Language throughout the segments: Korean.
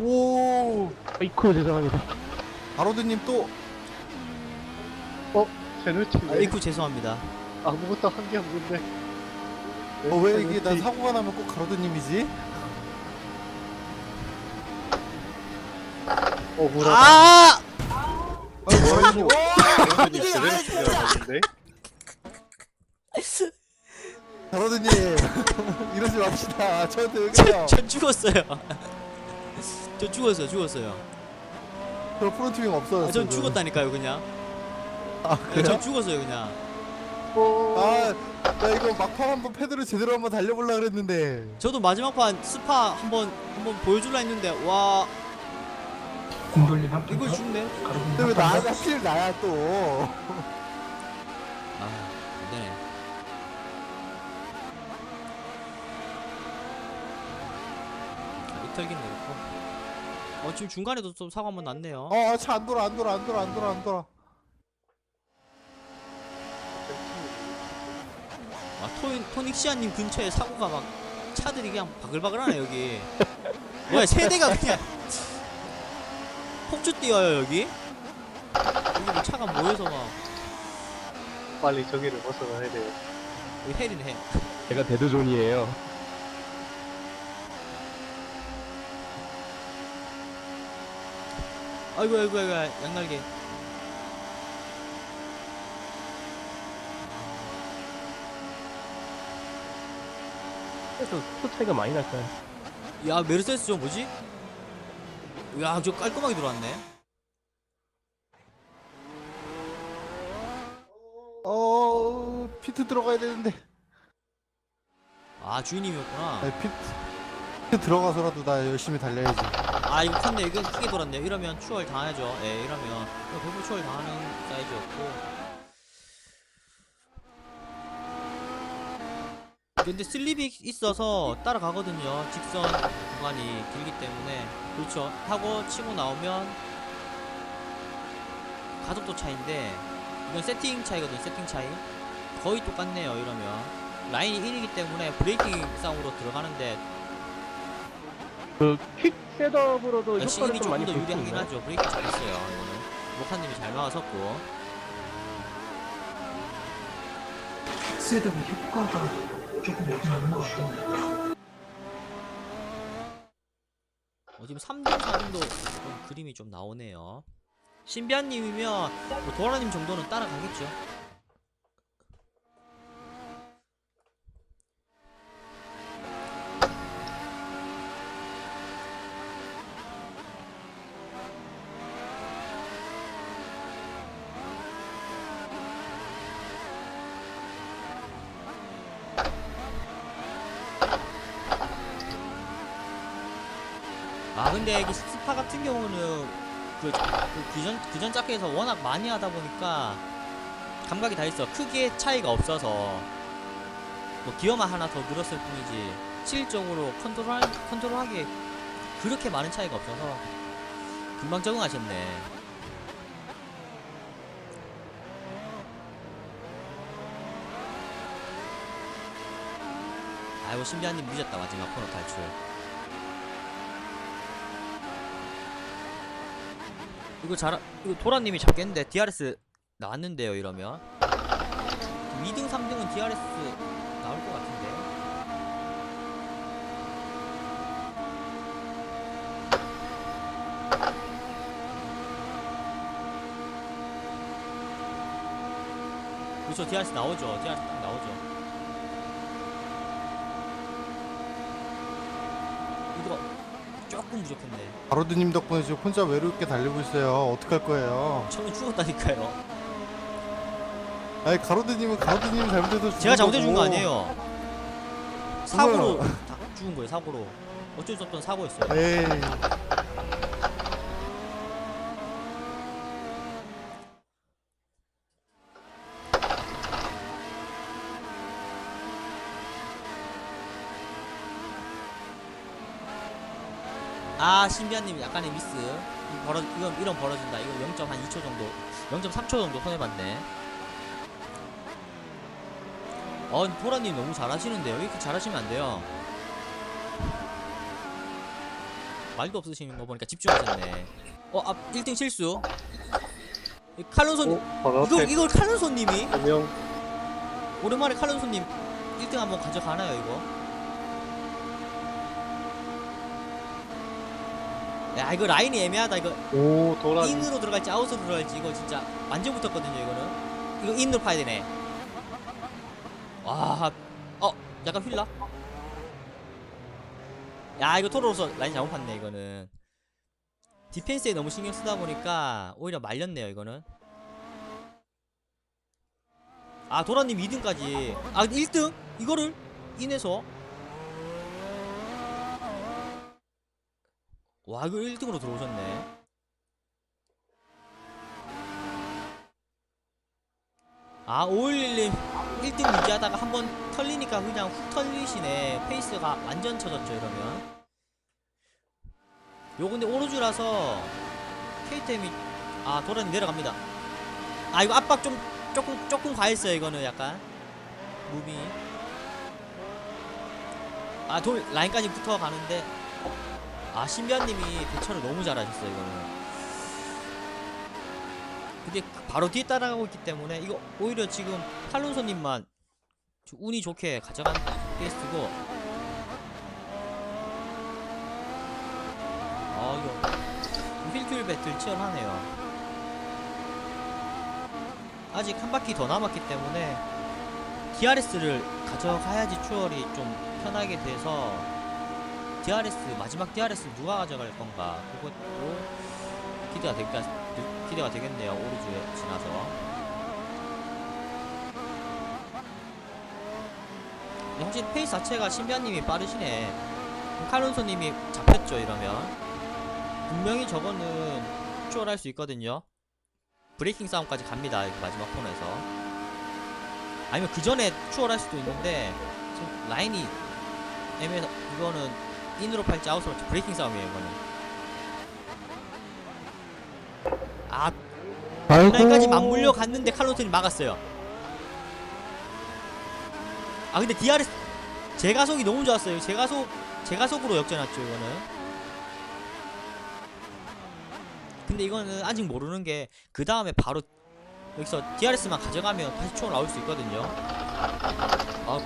오 아이쿠 죄송합니다. 바로드님 또 제노치네 아이고 죄송합니다. 아무것도 한 게 없는데 어, 왜 이게 난 사고가 나면 꼭 가로드님이지? 억울하다 아! 여러분이 제노치라고 하는데 가로드님 이러지 맙시다 저한테 왜 그래요 전 죽었어요. 저 죽었어요, 죽었어요. 저 프론트윙 없어요 아, 전 죽었다니까요, 그냥. 아 네, 그래요? 전 죽었어요, 그냥. 아, 나 이거 막판 한번 패드를 제대로 한번 달려보려 그랬는데. 저도 마지막 판 스파 한번 한번 보여줄라 했는데 와 공돌림 한 판. 이걸 죽네. 가로등 근데 왜한 판. 나, 하필 나야 또. 아, 안 되네. 자, 이털긴 내렸고. 어, 지금 중간에도 좀 사고 한번 났네요. 어, 차 안 돌아, 안 돌아, 안 돌아, 안 돌아, 안 돌아. 아, 토, 토닉시아님 근처에 사고가 막 차들이 그냥 바글바글하네, 여기. 뭐야, 세대가 그냥 폭주 뛰어요, 여기? 여기 뭐 차가 모여서 막, 빨리 저기를 벗어나야 돼요 여기 헬이네, 헬. 제가 데드존이에요. 아이고, 아이고, 아이고, 양날개. 그래서 속 차이가 많이 날까요? 야, 메르세스 저 뭐지? 야, 저 깔끔하게 들어왔네. 어, 피트 들어가야 되는데. 아, 주인님이었구나. 아니, 피트, 피트 들어가서라도 나 열심히 달려야지. 아 이거 컸네 이건 크게 돌았네요 이러면 추월 당하죠 예 이러면 이거 배부 추월 당하는 사이즈였고 근데 슬립이 있어서 따라가거든요 직선 구간이 길기 때문에 그렇죠 타고 치고 나오면 가속도 차인데 이건 세팅 차이거든요 세팅 차이 거의 똑같네요 이러면 라인이 1이기 때문에 브레이킹 싸움으로 들어가는데 그퀵 셋업으로도 역시 효과를 1이 좀 많이 조금 더 볼수 유리하긴 있나요? 하죠. 브레이크 잘했어요. 이거는 목사님이 잘 막아섰고. 셋업의 효과가 조금 없진 않은 것 같고. 어, 지금 3등, 4등도 좀 그림이 좀 나오네요. 신비한님이면 뭐 도라님 정도는 따라가겠죠. 아 근데 이게 스파 같은 경우는 그, 그 규전 규전 짝에서 워낙 많이 하다 보니까 감각이 다 있어. 크게 차이가 없어서 뭐 기어만 하나 더 늘었을 뿐이지 실질적으로 컨트롤 컨트롤하기에 그렇게 많은 차이가 없어서 금방 적응하셨네. 아이고 신비한님 늦었다 마지막 코너 탈출. 이거 잘 이거 도라님이 잡겠는데 DRS 나왔는데요 이러면. 2등 3등은 DRS 나올 것 같은데. 그렇죠 DRS 나오죠. DRS 딱 나오죠. 이거 조금 부족했네 바로드님 덕분에 지금 혼자 외롭게 달리고 있어요. 어떡할 거예요? 처음에 죽었다니까요 아니, 가로드님은 가로드님 잘못해서 죽은 제가 잘못해 준거 거고. 아니에요 사고로 다 죽은 거예요 사고로 어쩔 수 없던 사고였어요 에이. 아 신비한님 약간의 미스 벌어 이건 이런 벌어진다. 이거 0.2초 정도, 0.3초 정도 손해 봤네. 어, 보라님 너무 잘하시는데요. 이렇게 잘하시면 안 돼요. 말도 없으시는 거 보니까 집중하셨네. 어, 앞 1등 실수. 이 칼론손 어? 이걸 칼론손님이 오랜만에 칼론손님 1등 한번 가져가나요 이거? 야 이거 라인이 애매하다. 이거 오 도란 인으로 들어갈지 아웃으로 들어갈지 이거 진짜 완전 붙었거든요 이거는. 이거 인으로 파야 되네. 와어 약간 휠라? 야 이거 토로로서 라인 잘못 팠네 이거는. 디펜스에 너무 신경 쓰다 보니까 오히려 말렸네요 이거는. 아 도라님 2등까지. 아 1등? 이거를 인해서 와 이거 1등으로 들어오셨네. 아 511님 1등 유지하다가 한 번 털리니까 그냥 훅 털리시네. 페이스가 완전 쳐졌죠 이러면. 요 근데 오로주라서 KTM이 아 도라님 내려갑니다. 아 이거 압박 좀 조금 조금 과했어요 이거는 약간. 무비 아돌 라인까지 붙어가는데 아 신비한님이 대처를 너무 잘하셨어요 이거는. 근데 그 바로 뒤에 따라가고 있기 때문에 이거 오히려 지금 탈론소님만 좀 운이 좋게 가져간 케이스고. 아 이거 휠킬 배틀 치열하네요. 아직 한 바퀴 더 남았기 때문에 DRS를 가져가야지 추월이 좀 편하게 돼서 DRS 마지막 DRS 누가 가져갈 건가? 그것도 기대가 되겠 기대가 되겠네요 오리주에 지나서. 확실히 페이스 자체가 신비한님이 빠르시네. 칼론소님이 잡혔죠 이러면. 분명히 저거는 추월할 수 있거든요. 브레이킹 싸움까지 갑니다 마지막 코너에서. 아니면 그 전에 추월할 수도 있는데 지금 라인이 애매해서 이거는 인으로 팔지 아웃으로 팔지 브레이킹 싸움이에요 이거는. 아 라인까지 맞물려 갔는데 칼로튼이 막았어요. 아 근데 DRS 제가속이 너무 좋았어요. 제가속 제가속으로 역전했죠 이거는. 근데 이거는 아직 모르는 게 그 다음에 바로 여기서 DRS만 가져가면 다시 추월 나올 수 있거든요. 아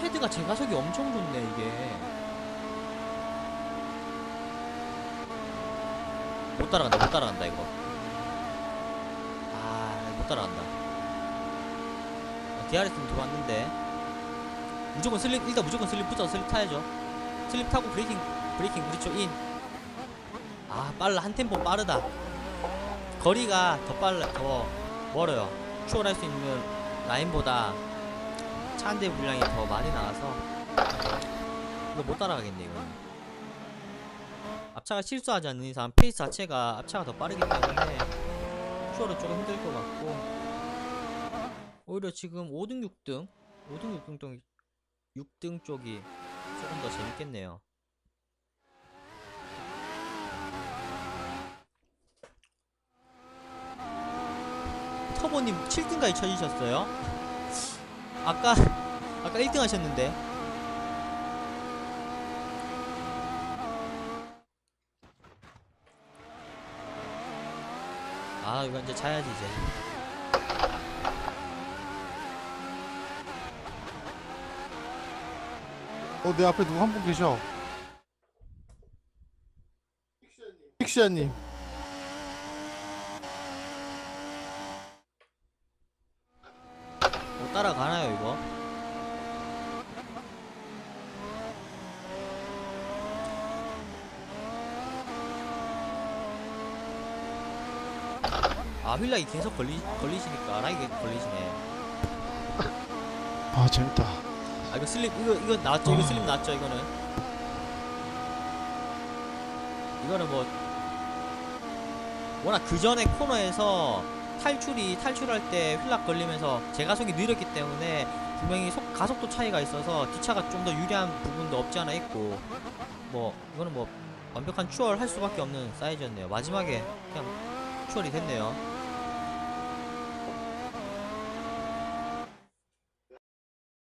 패드가 제가속이 엄청 좋네 이게. 따라간다 못 따라간다 이거. 아못 따라간다. DRS는 들어왔는데 무조건 슬립 일단 무조건 슬립 붙어 슬립 타야죠. 슬립 타고 브레이킹 브레이킹 그렇죠 인. 아 빨라 한 템포 빠르다. 거리가 더 빨라 더 멀어요. 추월할 수 있는 라인보다 차 한 대 분량이 더 많이 나와서 이거 못 따라가겠네 이거. 앞차가 실수하지 않는 이상 페이스 자체가 앞차가 더 빠르기 때문에 추월은 조금 힘들 것 같고 오히려 지금 5등 6등 5등 6등 쪽 6등 쪽이 조금 더 재밌겠네요. 터보님 7등까지 쳐지셨어요? 아까 아까 1등 하셨는데 아 이거 이제 자야지 이제 어, 내 앞에 누구 한 분 계셔. 픽시아님. 못 따라가나요 이거? 아 휠락이 계속 걸리, 걸리시니까 라이게 걸리시네. 아, 재밌다. 아 이거 슬립 이거 이거 나왔죠? 이거 슬립 나왔죠 이거는? 이거는 뭐 워낙 그 전에 코너에서 탈출이 탈출할 때 휠락 걸리면서 제가속이 느렸기 때문에 분명히 속 가속도 차이가 있어서 뒷차가 좀 더 유리한 부분도 없지 않아 있고 뭐 이거는 뭐 완벽한 추월 할 수밖에 없는 사이즈였네요. 마지막에 그냥 추월이 됐네요